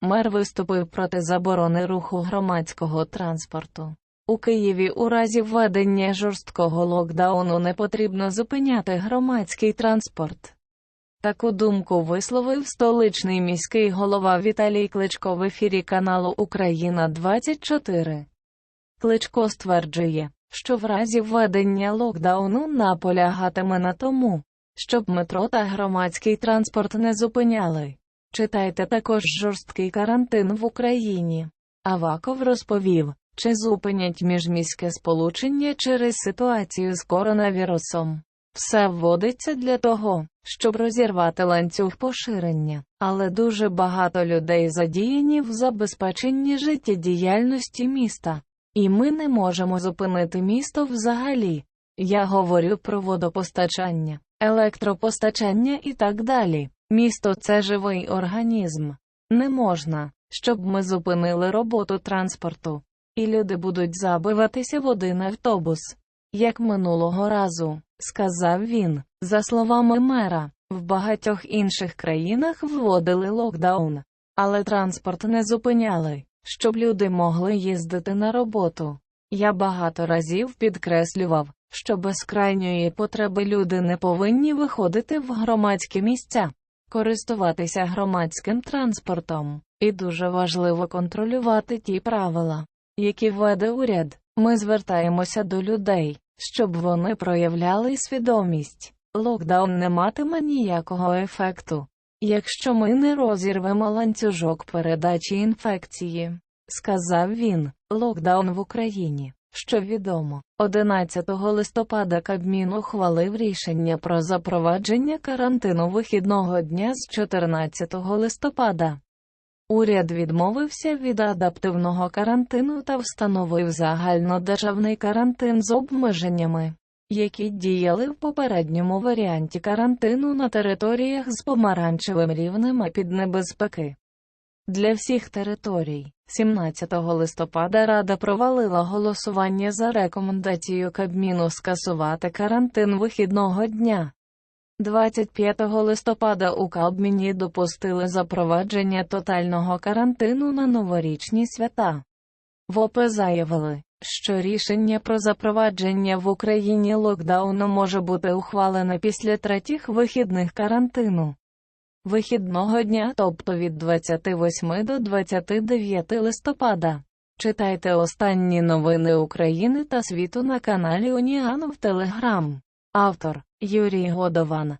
Мер виступив проти заборони руху громадського транспорту. У Києві у разі введення жорсткого локдауну не потрібно зупиняти громадський транспорт. Таку думку висловив столичний міський голова Віталій Кличко в ефірі каналу Україна 24. Кличко стверджує, що в разі введення локдауну наполягатиме на тому, щоб метро та громадський транспорт не зупиняли. Читайте також жорсткий карантин в Україні. Аваков розповів, чи зупинять міжміське сполучення через ситуацію з коронавірусом. Все вводиться для того, щоб розірвати ланцюг поширення, але дуже багато людей задіяні в забезпеченні життєдіяльності міста. І ми не можемо зупинити місто взагалі. Я говорю про водопостачання, електропостачання і так далі. Місто це живий організм. Не можна, щоб ми зупинили роботу транспорту, і люди будуть забиватися в один автобус. Як минулого разу, сказав він, за словами мера, в багатьох інших країнах вводили локдаун, але транспорт не зупиняли, щоб люди могли їздити на роботу. Я багато разів підкреслював, що без крайньої потреби люди не повинні виходити в громадські місця, користуватися громадським транспортом, і дуже важливо контролювати ті правила, які введе уряд. Ми звертаємося до людей, щоб вони проявляли свідомість. Локдаун не матиме ніякого ефекту, якщо ми не розірвемо ланцюжок передачі інфекції, сказав він. Локдаун в Україні. Що відомо, 11 листопада Кабмін ухвалив рішення про запровадження карантину вихідного дня з 14 листопада. Уряд відмовився від адаптивного карантину та встановив загальнодержавний карантин з обмеженнями, які діяли в попередньому варіанті карантину на територіях з помаранчевим рівнем піднебезпеки. Для всіх територій 17 листопада Рада провалила голосування за рекомендацію Кабміну скасувати карантин вихідного дня. 25 листопада у Кабміні допустили запровадження тотального карантину на новорічні свята. В ОП заявили, що рішення про запровадження в Україні локдауну може бути ухвалене після третіх вихідних карантину. Вихідного дня, тобто від 28 до 29 листопада. Читайте останні новини України та світу на каналі Уніан в Телеграм. Автор Юрій Годован